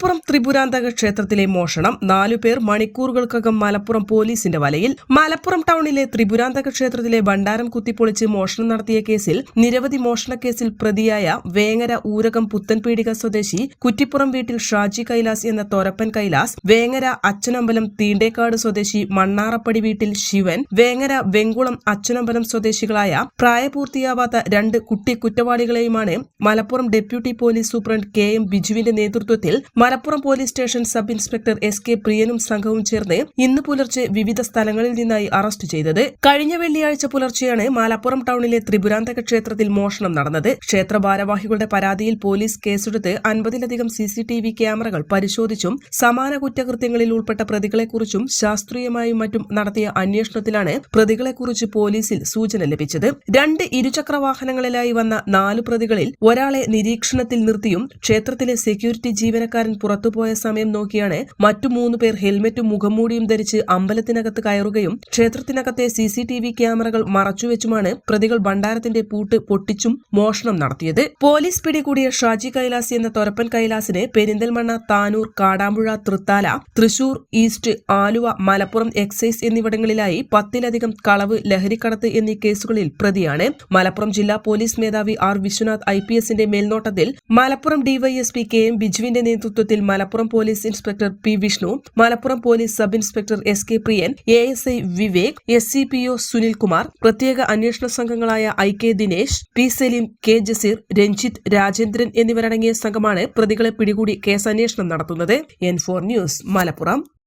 മലപ്പുറം ത്രിപുരാന്തക ക്ഷേത്രത്തിലെ മോഷണം. നാലുപേർ മണിക്കൂറുകൾക്കകം മലപ്പുറം പോലീസിന്റെ വലയിൽ. മലപ്പുറം ടൗണിലെ ത്രിപുരാന്തക ക്ഷേത്രത്തിലെ ഭണ്ഡാരം കുത്തിപ്പൊളിച്ച് മോഷണം നടത്തിയ കേസിൽ നിരവധി മോഷണക്കേസിൽ പ്രതിയായ വേങ്ങര ഊരകം പുത്തൻപീടിക സ്വദേശി കുറ്റിപ്പുറം വീട്ടിൽ ഷാജി കൈലാസ് എന്ന തോരപ്പൻ കൈലാസ് വേങ്ങര അച്ഛനമ്പലം തീണ്ടേക്കാട് സ്വദേശി മണ്ണാറപ്പടി വീട്ടിൽ ശിവൻ വേങ്ങര വെങ്കുളം അച്ഛനമ്പലം സ്വദേശികളായ പ്രായപൂർത്തിയാവാത്ത രണ്ട് കുട്ടി കുറ്റവാളികളെയുമാണ് Malappuram deputy police superintendent K M ബിജുവിന്റെ നേതൃത്വത്തിൽ Malappuram police station sub inspector S K പ്രിയനും സംഘവും ചേർന്ന് ഇന്ന് പുലർച്ചെ വിവിധ സ്ഥലങ്ങളിൽ നിന്നായി അറസ്റ്റ് ചെയ്തത്. കഴിഞ്ഞ വെള്ളിയാഴ്ച പുലർച്ചെയാണ് മലപ്പുറം ടൗണിലെ ത്രിപുരാന്തക ക്ഷേത്രത്തിൽ മോഷണം നടന്നത്. ക്ഷേത്ര ഭാരവാഹികളുടെ പരാതിയിൽ പോലീസ് കേസെടുത്ത് അൻപതിലധികം സി സി ടി വി ക്യാമറകൾ പരിശോധിച്ചും സമാന കുറ്റകൃത്യങ്ങളിൽ ഉൾപ്പെട്ട പ്രതികളെക്കുറിച്ചും ശാസ്ത്രീയമായും മറ്റും നടത്തിയ അന്വേഷണത്തിലാണ് പ്രതികളെക്കുറിച്ച് പോലീസിൽ സൂചന ലഭിച്ചത്. രണ്ട് ഇരുചക്ര വാഹനങ്ങളിലായി വന്ന നാല് പ്രതികളിൽ ഒരാളെ നിരീക്ഷണത്തിൽ നിർത്തിയും ക്ഷേത്രത്തിലെ സെക്യൂരിറ്റി ജീവനക്കാരൻ പുറത്തുപോയ സമയം നോക്കിയാണ് മറ്റു മൂന്ന് പേർ ഹെൽമറ്റും മുഖംമൂടിയും ധരിച്ച് അമ്പലത്തിനകത്ത് കയറുകയും ക്ഷേത്രത്തിനകത്തെ സി സി ടി വി ക്യാമറകൾ മറച്ചുവെച്ചുമാണ് പ്രതികൾ ഭണ്ഡാരത്തിന്റെ പൂട്ട് പൊട്ടിച്ചും മോഷണം നടത്തിയത്. പോലീസ് പിടികൂടിയ ഷാജി കൈലാസ് എന്ന തൊരപ്പൻ കൈലാസിനെ പെരിന്തൽമണ്ണ താനൂർ കാടാമ്പുഴ തൃത്താല തൃശൂർ ഈസ്റ്റ് ആലുവ മലപ്പുറം എക്സൈസ് എന്നിവിടങ്ങളിലായി പത്തിലധികം കളവ് ലഹരിക്കടത്ത് എന്നീ കേസുകളിൽ പ്രതിയാണ്. മലപ്പുറം ജില്ലാ പോലീസ് മേധാവി ആർ വിശ്വനാഥ് ഐ പി എസിന്റെ മേൽനോട്ടത്തിൽ മലപ്പുറം ഡിവൈഎസ്പി കെ എം ബിജുവിന്റെ നേതൃത്വത്തിൽ Malappuram police inspector P Vishnu Malappuram police sub inspector S K Priyan A S I Vivek S C P O Sunilkumar പ്രത്യേക അന്വേഷണ സംഘങ്ങളായ I K Dinesh P Saleem K Jaseer Ranjith Rajendran എന്നിവരടങ്ങിയ സംഘമാണ് പ്രതികളെ പിടികൂടി കേസന്വേഷണം നടത്തുന്നത്. N four news Malappuram.